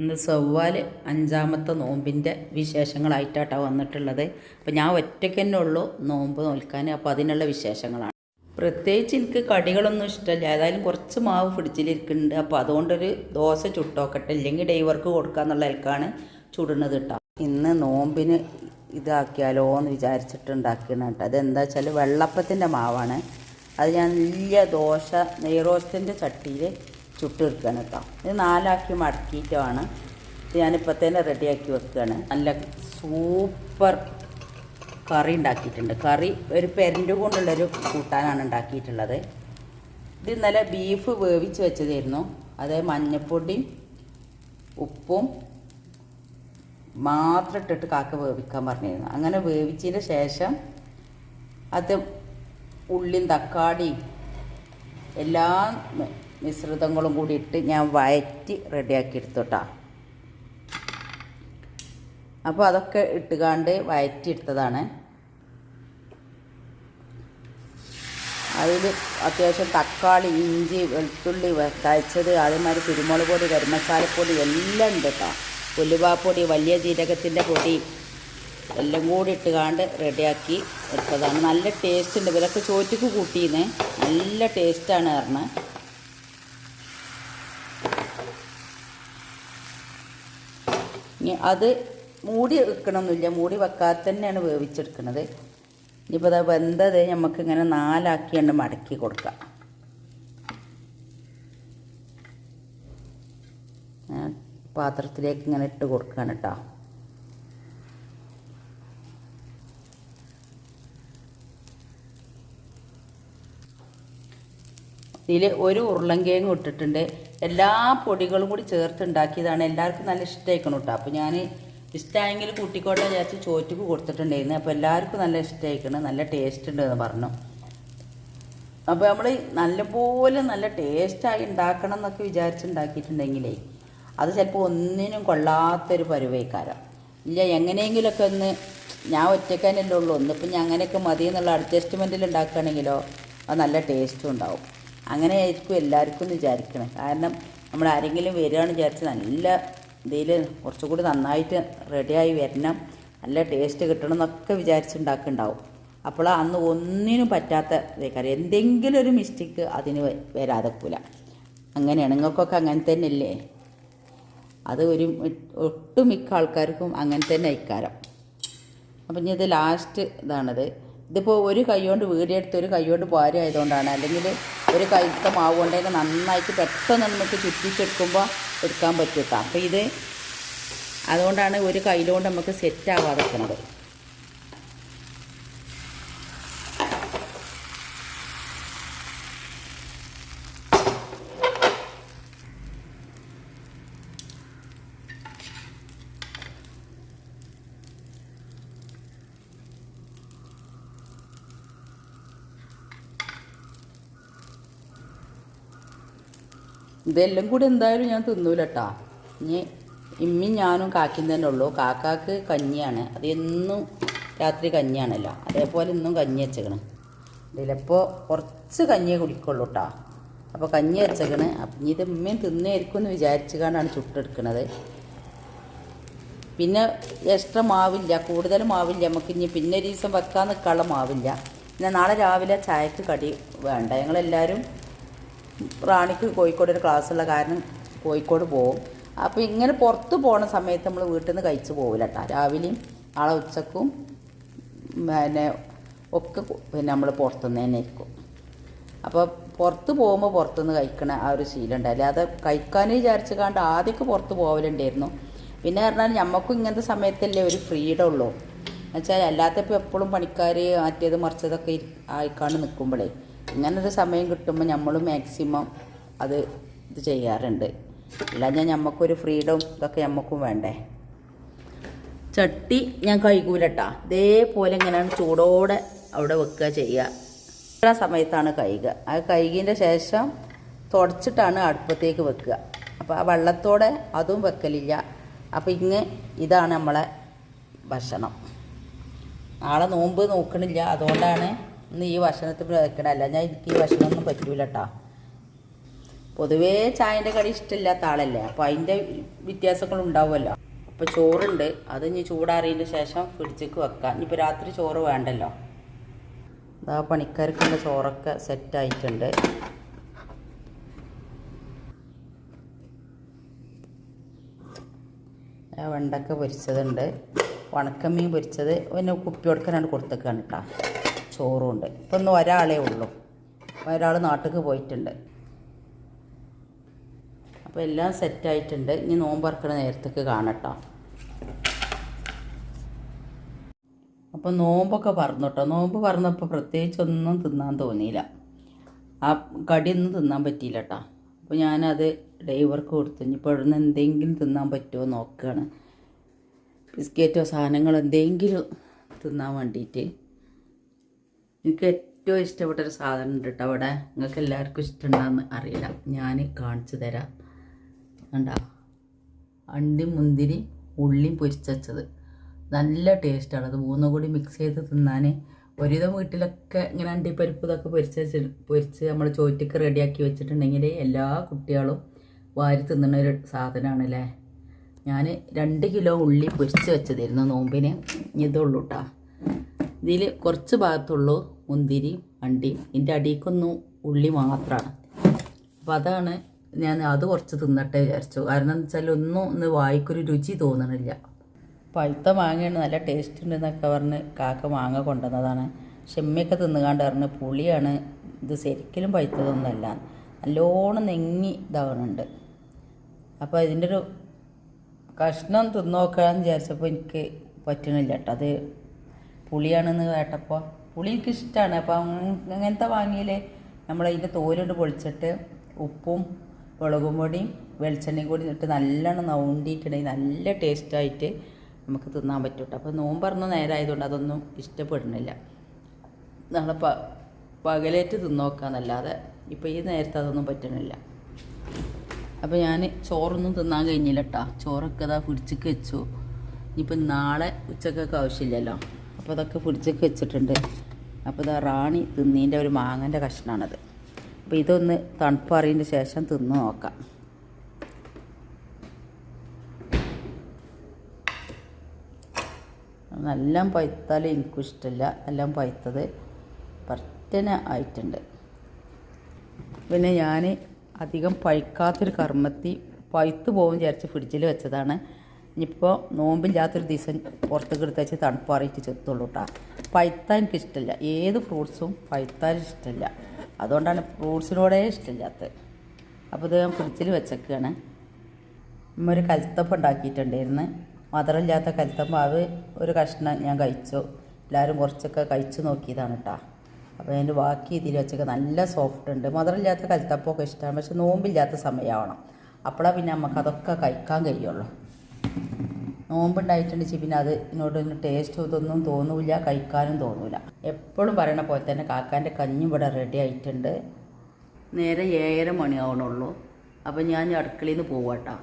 ഇന്ന് സവ്വാൽ അഞ്ചാമത്തെ നോമ്പിന്റെ വിശേഷങ്ങളായിട്ടാട്ടോ വന്നിട്ടുള്ളത്. അപ്പോൾ ഞാൻ ഒറ്റയ്ക്ക് തന്നെ ഉള്ളൂ നോമ്പ് നോൽക്കാൻ. അപ്പോൾ അതിനുള്ള വിശേഷങ്ങളാണ്. പ്രത്യേകിച്ച് എനിക്ക് കടികളൊന്നും ഇഷ്ടമല്ല. ഏതായാലും കുറച്ച് മാവ് ഫ്രിഡ്ജിലിരിക്കുന്നുണ്ട് അപ്പോൾ അതുകൊണ്ടൊരു ദോശ ചുട്ടോക്കട്ടെ. ഇല്ലെങ്കിൽ ഡൈവർക്ക് കൊടുക്കാന്നുള്ള നിലക്കാണ് ചുടുന്നത് കേട്ടോ. ഇന്ന് നോമ്പിന് ഇതാക്കിയാലോ എന്ന് വിചാരിച്ചിട്ട് ഉണ്ടാക്കിയാണ് കേട്ടോ. അതെന്താ വെച്ചാൽ വെള്ളപ്പത്തിന്റെ മാവാണ്. അത് ഞാൻ വലിയ ദോശ നെയ്റോസ്റ്റിന്റെ ചട്ടിയിൽ ചുട്ടെടുക്കുകയാണ് കേട്ടോ ഇത് നാലാക്കി മടക്കിയിട്ടാണ്. ഞാനിപ്പോൾ തന്നെ റെഡിയാക്കി വെക്കുകയാണ് നല്ല സൂപ്പർ കറി ഉണ്ടാക്കിയിട്ടുണ്ട്. കറി ഒരു പെരന്റെ കൊണ്ടുള്ളൊരു കൂട്ടാനാണ് ഉണ്ടാക്കിയിട്ടുള്ളത്. ഇത് ഇന്നലെ ബീഫ് വേവിച്ച് വെച്ചതായിരുന്നു. അത് മഞ്ഞൾപ്പൊടി ഉപ്പും മാത്രം ഇട്ടിട്ട് കാക്ക വേവിക്കാൻ പറഞ്ഞിരുന്നു. അങ്ങനെ വേവിച്ചതിന് ശേഷം അത് ഉള്ളിയും തക്കാളിയും എല്ലാ മിശ്രിതങ്ങളും കൂടി ഇട്ട് ഞാൻ വയറ്റി റെഡിയാക്കി എടുത്തോട്ടാ. അപ്പോൾ അതൊക്കെ ഇട്ടുകാണ്ട് വയറ്റി എടുത്തതാണ്. അതിൽ അത്യാവശ്യം തക്കാളി ഇഞ്ചി വെളുത്തുള്ളി കഴിച്ചത് അതേമാതിരി കുരുമുളക് പൊടി ഗരമസാലപ്പൊടി എല്ലാം ഉണ്ട് കേട്ടോ ഉലുവാപ്പൊടി വലിയ ജീരകത്തിന്റെ പൊടി എല്ലാം കൂടി ഇട്ടുകാണ്ട് റെഡിയാക്കി എടുത്തതാണ്. നല്ല ടേസ്റ്റ് ഉണ്ട്. ഇവരൊക്കെ ചോറ്റക്ക് കൂട്ടിയിരുന്നേ നല്ല ടേസ്റ്റാണ് പറഞ്ഞത് ഇനി അത് മൂടി വെക്കണമെന്നില്ല മൂടി വെക്കാതെ തന്നെയാണ് വേവിച്ചെടുക്കുന്നത് ഇനിയിപ്പോൾ അത് വെന്തത് നമുക്കിങ്ങനെ നാലാക്കിയാണ് മടക്കി കൊടുക്കാം. പാത്രത്തിലേക്ക് ഇങ്ങനെ ഇട്ട് കൊടുക്കുകയാണ് കേട്ടോ ഇതിൽ ഒരു ഉരുളങ്കിഴങ്ങ് ഇട്ടിട്ടുണ്ട്. എല്ലാ പൊടികളും കൂടി ചേർത്തുണ്ടാക്കിയതാണ് എല്ലാവർക്കും നല്ല ഇഷ്ടമായിക്കണം കേട്ടോ അപ്പോൾ ഞാൻ ഇഷ്ടമായെങ്കിൽ കുട്ടിക്കോട്ടെ വിചാരിച്ച് ചോറ്റക്ക് കൊടുത്തിട്ടുണ്ടായിരുന്നു. അപ്പോൾ എല്ലാവർക്കും നല്ല ഇഷ്ടമായിക്കണം നല്ല ടേസ്റ്റ് ഉണ്ട് എന്ന് പറഞ്ഞു. അപ്പോൾ നമ്മൾ നല്ലപോലെ നല്ല ടേസ്റ്റായി ഉണ്ടാക്കണം എന്നൊക്കെ വിചാരിച്ചുണ്ടാക്കിയിട്ടുണ്ടെങ്കിലേ അത് ചിലപ്പോൾ ഒന്നിനും കൊള്ളാത്തൊരു പരുവേക്കാരം. ഇല്ല എങ്ങനെയെങ്കിലുമൊക്കെ ഒന്ന് ഞാൻ ഒറ്റക്കാനല്ലേ ഉള്ളൂ. ഒന്നിപ്പം ഞാൻ അങ്ങനെയൊക്കെ മതി എന്നുള്ള അഡ്ജസ്റ്റ്മെന്റിൽ ഉണ്ടാക്കുകയാണെങ്കിലോ അത് നല്ല ടേസ്റ്റും ഉണ്ടാവും. അങ്ങനെ ആയിരിക്കും എല്ലാവർക്കും വിചാരിക്കണം. കാരണം നമ്മൾ ആരെങ്കിലും വരികയാണെന്ന് വിചാരിച്ച് നല്ല ഇതിൽ കുറച്ചുകൂടി നന്നായിട്ട് റെഡിയായി വരണം നല്ല ടേസ്റ്റ് കിട്ടണം എന്നൊക്കെ വിചാരിച്ചുണ്ടാക്കുന്നുണ്ടാവും അപ്പോൾ അന്ന് ഒന്നിനും പറ്റാത്ത കാര്യം എന്തെങ്കിലും ഒരു മിസ്റ്റേക്ക് അതിന് വരാതെ പോല അങ്ങനെയാണ്. നിങ്ങൾക്കൊക്കെ അങ്ങനെ തന്നെ അല്ലേ അത് ഒരു ഒട്ടുമിക്ക ആൾക്കാർക്കും അങ്ങനെ തന്നെ അയക്കാരം അപ്പം ഇനി ഇത് ലാസ്റ്റ് ഇതാണത്. ഇതിപ്പോൾ ഒരു കൈ കൊണ്ട് വീടിയെടുത്ത് ഒരു കൈ കൊണ്ട് പോരായതുകൊണ്ടാണ് അല്ലെങ്കിൽ ഒരു കൈത്ത മാവ് കൊണ്ടേക്ക് നന്നായിട്ട് പെട്ടെന്ന് നമുക്ക് ചുറ്റിച്ചെടുക്കുമ്പോൾ എടുക്കാൻ പറ്റും കേട്ടോ. അപ്പോൾ ഇത് അതുകൊണ്ടാണ് ഒരു കയ്യിലുകൊണ്ട് നമുക്ക് സെറ്റ് ആവാതെ നിൽക്കുന്നത്. ഇതെല്ലാം കൂടി എന്തായാലും ഞാൻ തിന്നൂല കേട്ടാ ഇനി ഇമ്മി ഞാനും കാക്കും തന്നെ ഉള്ളൂ. കാക്കാക്ക് കഞ്ഞിയാണ്. അത് എന്നും രാത്രി കഞ്ഞിയാണല്ലോ. അതേപോലെ ഇന്നും കഞ്ഞി വെച്ചേക്കണ്. ഇതിലിപ്പോൾ കുറച്ച് കഞ്ഞിയെ കുടിക്കുള്ളൂ കേട്ടോ അപ്പോൾ കഞ്ഞി വെച്ചേക്കണ്. അപ്പം ഇനി ഇത് ഇമ്മയും തിന്നായിരിക്കും എന്ന് വിചാരിച്ചുകൊണ്ടാണ് ചുട്ടെടുക്കണത്. പിന്നെ എക്സ്ട്രാ മാവില്ല. കൂടുതൽ മാവില്ല. നമുക്ക് ഇനി പിന്നെ ഒരു ദിവസം വെക്കാൻ നിൽക്കാനുള്ള മാവില്ല. പിന്നെ നാളെ രാവിലെ ചായക്ക് കടി വേണ്ട. ഞങ്ങളെല്ലാവരും റാണിക്ക് കോഴിക്കോട് ഒരു ക്ലാസ്സുള്ള കാരണം കോഴിക്കോട് പോകും അപ്പോൾ ഇങ്ങനെ പുറത്ത് പോണ സമയത്ത് നമ്മൾ വീട്ടിൽ നിന്ന് കഴിച്ച് പോകില്ല കേട്ടോ രാവിലെയും നാളെ ഉച്ചക്കും പിന്നെ ഒക്കെ പിന്നെ നമ്മൾ പുറത്തുനിന്ന് തന്നെ ഇരിക്കും അപ്പോൾ പുറത്ത് പോകുമ്പോൾ പുറത്തുനിന്ന് കഴിക്കണ ആ ഒരു ശീലം ഉണ്ടായില്ല അത് കഴിക്കാൻ വിചാരിച്ച് കണ്ട് ആദ്യമൊക്കെ പുറത്ത് പോകലുണ്ടായിരുന്നു പിന്നെ പറഞ്ഞാൽ ഞമ്മക്കും ഇങ്ങനത്തെ സമയത്തല്ലേ ഒരു ഫ്രീഡം ഉള്ളൂ. എന്നുവെച്ചാൽ അല്ലാത്തപ്പോൾ എപ്പോഴും പണിക്കാർ മറ്റേത് മറിച്ചതൊക്കെ ആയിക്കാണ്ട് നിൽക്കുമ്പോഴേ ഇങ്ങനൊരു സമയം കിട്ടുമ്പോൾ നമ്മൾ മാക്സിമം അത് ഇത് ചെയ്യാറുണ്ട്. അല്ലാഞ്ഞാൽ ഞമ്മക്കൊരു ഫ്രീഡം ഇതൊക്കെ നമുക്കും വേണ്ടേ? ചട്ടി ഞാൻ കഴുകൂലട്ടാ. ഇതേപോലെ ഇങ്ങനെയാണ് ചൂടോടെ അവിടെ വെക്കുക ചെയ്യുക ഇത്ര സമയത്താണ് കഴുകുക ആ കഴുകിന്റെ ശേഷം തുടച്ചിട്ടാണ് അടുപ്പത്തേക്ക് വെക്കുക. അപ്പോൾ ആ വെള്ളത്തോടെ അതും വെക്കലില്ല. അപ്പോൾ ഇങ്ങ് ഇതാണ് നമ്മളെ ഭക്ഷണം. നാളെ നോമ്പ് നോക്കണില്ല. അതുകൊണ്ടാണ് ഇന്ന് ഈ ഭക്ഷണത്തിൽ വെക്കണല്ല ഞാൻ എനിക്ക് ഈ ഭക്ഷണമൊന്നും പറ്റൂല പൊതുവേ ചായന്റെ കടി ഇഷ്ടമില്ലാത്ത ആളല്ലേ. അപ്പോൾ അതിന്റെ വ്യത്യാസങ്ങൾ ഉണ്ടാവുമല്ലോ. അപ്പോൾ ചോറുണ്ട്. അത് ഇനി ചൂടാറിയതിന്റെ ശേഷം ഫ്രിഡ്ജിക്ക് വെക്കാം. ഇനിയിപ്പോൾ രാത്രി ചോറ് വേണ്ടല്ലോ. അതാ പണിക്കാർക്കുള്ള ചോറൊക്കെ സെറ്റായിട്ടുണ്ട് വെണ്ടക്ക പൊരിച്ചതുണ്ട്. ഉണക്കമീൻ പൊരിച്ചത്. പിന്നെ കുപ്പി കൊടുക്കാനാണ് കൊടുത്തേക്കാണ് കേട്ടോ ചോറും ഉണ്ട് ഇപ്പം ഒന്ന് ഒരാളേ ഉള്ളൂ. ഒരാൾ നാട്ടിൽ പോയിട്ടുണ്ട്. അപ്പോൾ എല്ലാം സെറ്റായിട്ടുണ്ട് ഇനി നോമ്പ് ഇറക്കണ നേരത്തേക്ക് കാണട്ടോ. അപ്പോൾ നോമ്പൊക്കെ കേട്ടോ നോമ്പ് പറഞ്ഞപ്പോൾ പ്രത്യേകിച്ചൊന്നും തിന്നാൻ തോന്നിയില്ല. ആ കടിയൊന്നും തിന്നാൻ പറ്റിയില്ല കേട്ടോ അപ്പോൾ ഞാനത് ഡ്രൈവർക്ക് കൊടുത്തു. ഇനിയിപ്പോൾ ഇവിടുന്ന് എന്തെങ്കിലും തിന്നാൻ പറ്റുമോ നോക്കുകയാണ് ബിസ്ക്കറ്റോ സാധനങ്ങളോ എന്തെങ്കിലും തിന്നാൻ വേണ്ടിയിട്ട് എനിക്ക് ഏറ്റവും ഇഷ്ടപ്പെട്ട ഒരു സാധനം ഉണ്ട് കേട്ടോ അവിടെ. നിങ്ങൾക്ക് എല്ലാവർക്കും ഇഷ്ടമുണ്ടാകുന്ന അറിയില്ല. ഞാൻ കാണിച്ചു തരാം. കണ്ട? അണ്ടി മുന്തിരി ഉള്ളി പൊരിച്ചത് നല്ല ടേസ്റ്റാണ് അത് മൂന്നും കൂടി മിക്സ് ചെയ്ത് തിന്നാൻ ഒരുവിധം വീട്ടിലൊക്കെ ഇങ്ങനെ അണ്ടിപ്പരിപ്പ് ഇതൊക്കെ പൊരിച്ച് പൊരിച്ച് നമ്മൾ ചോറ്റൊക്കെ റെഡിയാക്കി വെച്ചിട്ടുണ്ടെങ്കിൽ എല്ലാ കുട്ടികളും വാരി തിന്നുന്ന ഒരു സാധനമാണല്ലേ ഞാൻ രണ്ട് കിലോ ഉള്ളി പൊരിച്ച് വെച്ചതായിരുന്നു നോമ്പിന്. ഇതുള്ളൂ കേട്ടോ ഇതിൽ കുറച്ച് ഭാഗത്തുള്ളൂ മുന്തിരി അണ്ടി ഇതിന്റെ അടിക്കൊന്നും ഉള്ളി മാത്രമാണ് അപ്പോൾ അതാണ് ഞാൻ അത് കുറച്ച് തിന്നട്ടെ വിചാരിച്ചു. കാരണം എന്ന് വെച്ചാൽ ഒന്നും ഒന്ന് വായിക്കൊരു രുചി തോന്നണില്ല. പഴുത്ത മാങ്ങയാണ് നല്ല ടേസ്റ്റ് ഉണ്ടെന്നൊക്കെ പറഞ്ഞ് കാക്ക മാങ്ങ കൊണ്ടുവന്നതാണ്. ഷെമ്മയൊക്കെ തിന്നുകാണ്ട് പറഞ്ഞ് പുളിയാണ് ഇത് ശരിക്കലും പഴുത്തതൊന്നുമല്ല. നല്ലോണം നെങ്ങി ഇതാവുന്നുണ്ട് അപ്പോൾ ഇതിന്റെ ഒരു കഷ്ണം തിന്നോക്കാന്ന് വിചാരിച്ചപ്പോൾ എനിക്ക് പറ്റണില്ല കേട്ടോ അത് പുളിയാണെന്ന് കേട്ടപ്പോൾ പുളി എനിക്കിഷ്ടമാണ് അപ്പോൾ അങ്ങ- അങ്ങനത്തെ വാങ്ങിയില്ലേ നമ്മൾ അതിന്റെ തോലിട്ട് പൊളിച്ചിട്ട് ഉപ്പും മുളകും പൊടിയും വെളിച്ചെണ്ണയും കൂടി ഇട്ട് നല്ലോണം നൗണ്ടിയിട്ടുണ്ടെങ്കിൽ നല്ല ടേസ്റ്റായിട്ട് നമുക്ക് തിന്നാൻ പറ്റും കേട്ടോ അപ്പോൾ നോമ്പറന്ന് നേരമായതുകൊണ്ട് അതൊന്നും ഇഷ്ടപ്പെടുന്നില്ല. നാളെ പ പകലേറ്റ് തിന്നോക്കാന്നല്ലാതെ ഇപ്പോൾ ഈ നേരത്തെ അതൊന്നും പറ്റണില്ല അപ്പോൾ ഞാൻ ചോറൊന്നും തിന്നാൻ കഴിഞ്ഞില്ല കേട്ടോ ചോറൊക്കെ ഇതാ പിടിച്ചിക്ക് വെച്ചു. ഇനിയിപ്പോൾ നാളെ ഉച്ചക്കൊക്കെ ആവശ്യമില്ലല്ലോ. അപ്പോൾ അതൊക്കെ ഫ്രിഡ്ജൊക്കെ വെച്ചിട്ടുണ്ട്. അപ്പോൾ ഇതാ റാണി തിന്നീന്റെ ഒരു മാങ്ങന്റെ കഷ്ണമാണത് അപ്പോൾ ഇതൊന്ന് തണുപ്പറിയതിന്റെ ശേഷം തിന്ന് നോക്കാം. നല്ല പഴുത്താൽ എനിക്കും ഇഷ്ടമില്ല എല്ലാം പഴുത്തത് പറ്റനെ ആയിട്ടുണ്ട്. പിന്നെ ഞാൻ അധികം പഴുക്കാത്തൊരു കർമ്മത്തി പഴുത്ത് പോകും വിചാരിച്ച് ഫ്രിഡ്ജിൽ വെച്ചതാണ്. ഇനിയിപ്പോൾ നോമ്പില്ലാത്തൊരു ദിവസം പുറത്തേക്ക് എടുത്ത് വെച്ച് തണുപ്പാറിയിട്ട് ചെത്തുള്ളൂ കേട്ടോ പഴുത്താൻ എനിക്ക് ഇഷ്ടമില്ല ഏത് ഫ്രൂട്ട്സും പഴുത്താൻ ഇഷ്ടമില്ല അതുകൊണ്ടാണ് ഫ്രൂട്ട്സിനോടേ ഇഷ്ടമില്ലാത്തത് അപ്പോൾ ഇത് ഞാൻ ഫ്രിഡ്ജിൽ വെച്ചേക്കാണ്. ഒരു കൽത്തപ്പം ഉണ്ടാക്കിയിട്ടുണ്ടായിരുന്നു. മധുരമില്ലാത്ത കൽത്തപ്പം. അത് ഒരു കഷ്ണം ഞാൻ കഴിച്ചു. എല്ലാവരും കുറച്ചൊക്കെ കഴിച്ചു നോക്കിയതാണ് കേട്ടോ അപ്പോൾ അതിന്റെ ബാക്കി ഇതിൽ വെച്ചൊക്കെ നല്ല സോഫ്റ്റ് ഉണ്ട്. മധുരമില്ലാത്ത കൽത്തപ്പമൊക്കെ ഇഷ്ടമാണ് പക്ഷെ നോമ്പില്ലാത്ത സമയമാവണം. അപ്പോഴാണ് പിന്നെ നമുക്കതൊക്കെ കഴിക്കാൻ കഴിയുള്ളൂ. നോമ്പുണ്ടായിട്ടുണ്ടെങ്കിൽ പിന്നെ അത് ഇതിനോട് ടേസ്റ്റ് ഇതൊന്നും തോന്നൂല കഴിക്കാനും തോന്നൂല എപ്പോഴും പറയണ പോലെ തന്നെ കാക്കാന്റെ കഞ്ഞി ഇവിടെ റെഡി ആയിട്ടുണ്ട്. നേരെ ഏഴര മണിയാവണുള്ളൂ. അപ്പോൾ ഞാൻ അടുക്കളയിൽ നിന്ന് പോവാട്ടോ.